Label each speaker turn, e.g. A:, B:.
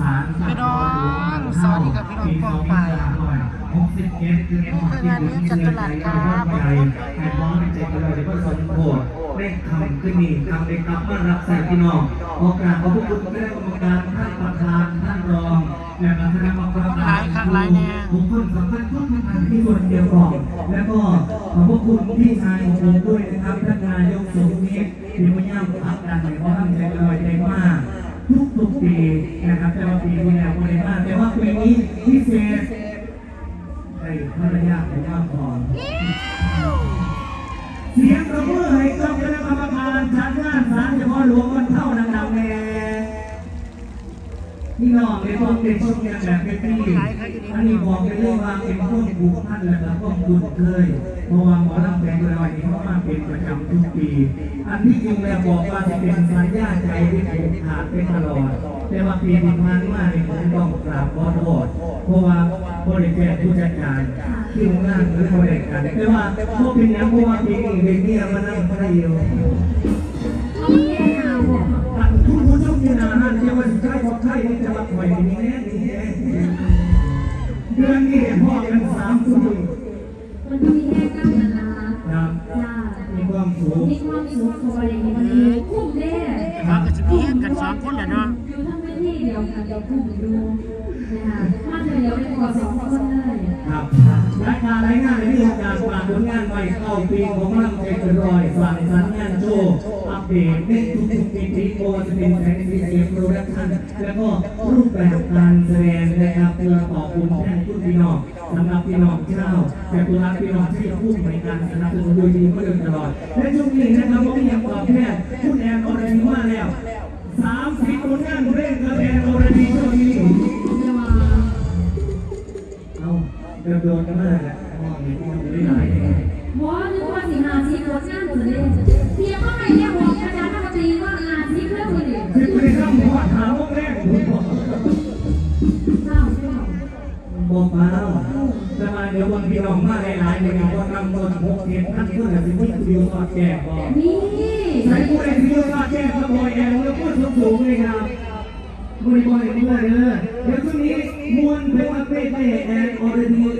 A: พี่น้องสวัสดีครับพี่น้องกองไป
B: หกสิบเอ็ดคือของที่อยู่ที่เมืองไทยก็ร่วมใจให้พร้อมใจกันเลยก็สมโพธิได้ทำขึ้นนี่ทำได้กลับมารับใส่พี่น้องขอกาบขอบพระคุณคณะกรรมการท่านประธานท่านรองและคณะกรรมการ
A: หลายครั้งหลายแน่
B: บุคคลสำคัญทุกท่านที่ส่วนเกี่ยวข้องและก็ขอบพระคุณพี่ชายของผมด้วยนะครับท่านนายกสมนิตที่มาย่ำพักกันในความใจลอยใจมาก ทุกทุกๆ ปีนะครับแต่ว่าปีที่แล้วไม่ได้มากแต่ว่าปีนี้พิเศษใช่ภรรยาของย่าพรเสียงระมือให้กับ พี่น้องในความเป็นช่วงเรียนแบบเป็นที่อันนี้บอกไปเลยว่าเป็นพวกบุคคลและพวกบุญเคยเพราะว่าหมอลำแดงลอยนี้เขามาเป็นประจำทุกปี อันที่จริงแล้วบอกว่าจะเป็นสัญญาใจที่ผูกขาดเป็นตลอดแต่ว่าปีที่ผ่านมาเนี่ยผมต้องกราบขอโทษเพราะว่าบริการผู้จัดการที่งานหรือบริการแต่ว่าพวกเป็นอย่างพราะว่าปีนี้เด็กเนี่ยมานั่งเดียว นาฮันเจ้าว่าใช้ของไทยนี่จะมาถอยนี่แน่นี่แน่เดือนนี้พ่อกันสามคน
C: มันก็มีแค่กั้นนะนะคะ
B: ครับ
C: จ้า
B: มีความสูง
C: มีความสุขพอเลยวันนี้คุ้มแน่
A: ว่าก็จะมีกันสองคนแหละเนาะ
C: อยู่ทั้งพื้นที่เดียวกันเดียวคุ้มดูนะคะมาเดียวได้กว่าสองคนเลย
B: ครับรายการรายงานในเรื่องการฝากผลงานใหม่เข้าปีของลำใจเกินร้อยฝากสัญญาณโชว์อัปเดตในทุกๆปีที่โบจะเป็นแสงสีเสียง นแล้วก็รูปแบบการแสดงนะครับเพื่อขอบคุณแทนคุณพี่น้องสำหรับพี่น้องเจ้าแต่ตัวรักพี่น้องที่พุ่งในการสนับสนุนโดยดีมาโดยตลอด และช่วงนี้นะครับผมยังตอบแทนคุณแอนอรดีมาแล้วสามสิบผลงานเพลงกับแอนอรดีช่วงนี้
C: เอา
B: เดินโดนกันมาแหละมองนี่มองไม่ได้เลย
C: หมอนึกว่าสิหาชีโคตรงานสุดเลยเพียงำ
B: หัวถามวงแรกผมบอกบอกมาแล้วแต่มาเดี๋ยววันพี่น้องมาหลายๆเนี่ยก็นำต้นหกเทียนท่านเพื่อนสิพี่วิวสอดแก่บอก
C: นี่
B: ใช้ผู้ใดที่วิวสอดแก่ก็บอยแอนแล้วพูดสูงๆเลยครับบริบอยด้วยเด้อเดี๋ยวช่วงนี้มวนเพลงมาเป๊ะแอนออร์ดี